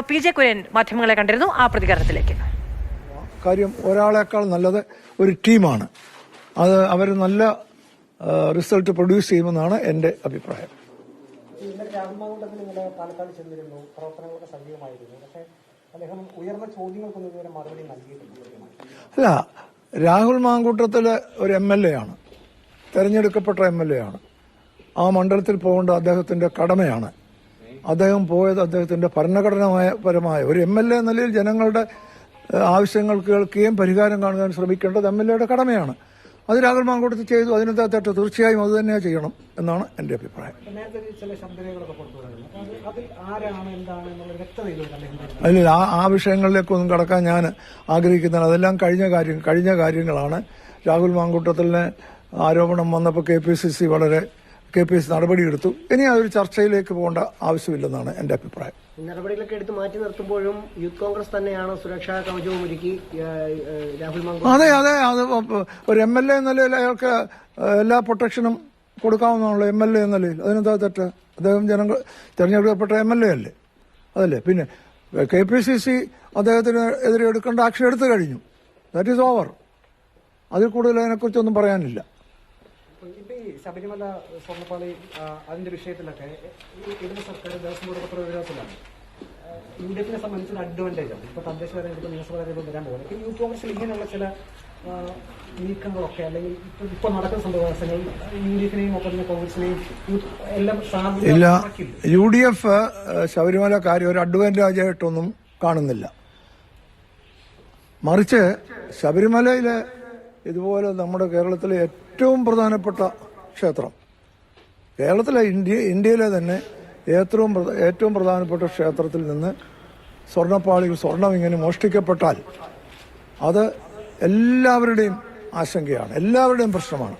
P J Kurian മാധ്യമങ്ങളെ കണ്ടിരുന്നു. ആ പ്രതികരണത്തിലേക്ക്. കാര്യം ഒരാളേക്കാൾ നല്ലത് ഒരു ടീമാണ്. അത് അവർ നല്ല റിസൾട്ട് പ്രൊഡ്യൂസ് ചെയ്യുമെന്നാണ് എന്റെ അഭിപ്രായം. ഇന്നലെ രാഹുൽ മാങ്കൂട്ടത്തിൽ ഇന്നലെ പാലക്കാട് ചെന്നിരുന്നു. പ്രവർത്തനങ്ങളൊക്കെ സജീവമായിരുന്നു. പക്ഷേ അദ്ദേഹം ഉയർന്ന ചോദ്യങ്ങൾക്കൊന്നും മറുപടി നൽകിയിട്ടില്ല അല്ല രാഹുൽ മാങ്കൂട്ടത്തിൽ ഒരു എം എൽ എ ആണ്. തെരഞ്ഞെടുക്കപ്പെട്ട എം എൽ എ ആണ്. ആ മണ്ഡലത്തിൽ പോകേണ്ട അദ്ദേഹത്തിന്റെ കടമയാണ്. അദ്ദേഹം പോയത് അദ്ദേഹത്തിന്റെ ഭരണഘടനമായ പരമായ ഒരു എം എൽ എ എന്ന നിലയിൽ ജനങ്ങളുടെ ആവശ്യങ്ങൾ കേൾക്കുകയും പരിഹാരം കാണുവാൻ ശ്രമിക്കേണ്ടത് എം എൽ എയുടെ കടമയാണ്. അത് രാഹുൽ മാങ്കൂട്ടത്തിൽ ചെയ്തു. അതിനകത്ത് തീർച്ചയായും അത് തന്നെ ചെയ്യണം എന്നാണ് എന്റെ അഭിപ്രായം. അതിൽ. ആ ആ വിഷയങ്ങളിലേക്കൊന്നും കടക്കാൻ ഞാൻ ആഗ്രഹിക്കുന്നില്ല. അതെല്ലാം കഴിഞ്ഞ കാര്യം കഴിഞ്ഞ കാര്യങ്ങളാണ്. രാഹുൽ മാങ്കൂട്ടത്തിലെ ആരോപണം വന്നപ്പോൾ കെ പി സി സി വളരെ കെ പി എസ് നടപടിയെടുത്തു. ഇനി അതൊരു ചർച്ചയിലേക്ക് പോകേണ്ട ആവശ്യമില്ലെന്നാണ് എന്റെ അഭിപ്രായം. നടപടികളൊക്കെ എടുത്ത് മാറ്റി നിർത്തുമ്പോഴും യൂത്ത് കോൺഗ്രസ് തന്നെയാണ് സുരക്ഷാ കവചവും ഒരുക്കി രാഹുൽ അതെ അതെ അത് ഒരു എം എൽ എ എന്ന നിലയിൽ അയാൾക്ക് എല്ലാ പ്രൊട്ടക്ഷനും കൊടുക്കാവുന്നതാണല്ലോ എം എൽ എ എന്ന നിലയിൽ. അതിനെന്താ തെറ്റ്? അദ്ദേഹം ജനങ്ങൾ തിരഞ്ഞെടുക്കപ്പെട്ട എം എൽ എ അല്ലേ? അതല്ലേ? പിന്നെ കെ പി സി സി അദ്ദേഹത്തിന് എതിരെ എടുക്കേണ്ട ആക്ഷൻ എടുത്തു കഴിഞ്ഞു. ദാറ്റ് ഈസ് ഓവർ അതിൽ കൂടുതൽ അതിനെക്കുറിച്ചൊന്നും പറയാനില്ല. ഇപ്പൊ ഈ ശബരിമല സ്വർണപ്പാളി അതിന്റെ വിഷയത്തിലൊക്കെ ഇടത് സർക്കാർ ദേവസ്വം ബോർഡ് പത്രവിരോധത്തിലാണ് യു ഡി എഫിനെ സംബന്ധിച്ചൊരു അഡ്വാന്റേജ് ആണ്. ഇപ്പൊ തദ്ദേശ തെരഞ്ഞെടുപ്പ് നിയമസഭ തെരഞ്ഞെടുപ്പ് വരാൻ പോകുന്നത്. ഇപ്പൊ യൂത്ത് കോൺഗ്രസിൽ ഇങ്ങനെയുള്ള ചില നീക്കങ്ങളൊക്കെ അല്ലെങ്കിൽ ഇപ്പൊ ഇപ്പൊ നടക്കുന്ന സംഭവങ്ങൾ യു ഡി എഫിനെയും ഒപ്പം തന്നെ കോൺഗ്രസിനെയും എല്ലാം ഇല്ല. യു ഡി എഫ് ശബരിമല കാര്യം ഒരു അഡ്വാന്റേജ് ആയിട്ടൊന്നും കാണുന്നില്ല. മറിച്ച് ശബരിമലയിലെ ഇതുപോലെ നമ്മുടെ കേരളത്തിലെ ഏറ്റവും പ്രധാനപ്പെട്ട ക്ഷേത്രം. കേരളത്തിലെ ഇന്ത്യ ഇന്ത്യയിലെ തന്നെ ഏറ്റവും ഏറ്റവും പ്രധാനപ്പെട്ട ക്ഷേത്രത്തിൽ നിന്ന് സ്വർണപ്പാളികൾ സ്വർണം ഇങ്ങനെ മോഷ്ടിക്കപ്പെട്ടാൽ അത് എല്ലാവരുടെയും ആശങ്കയാണ് എല്ലാവരുടെയും പ്രശ്നമാണ്.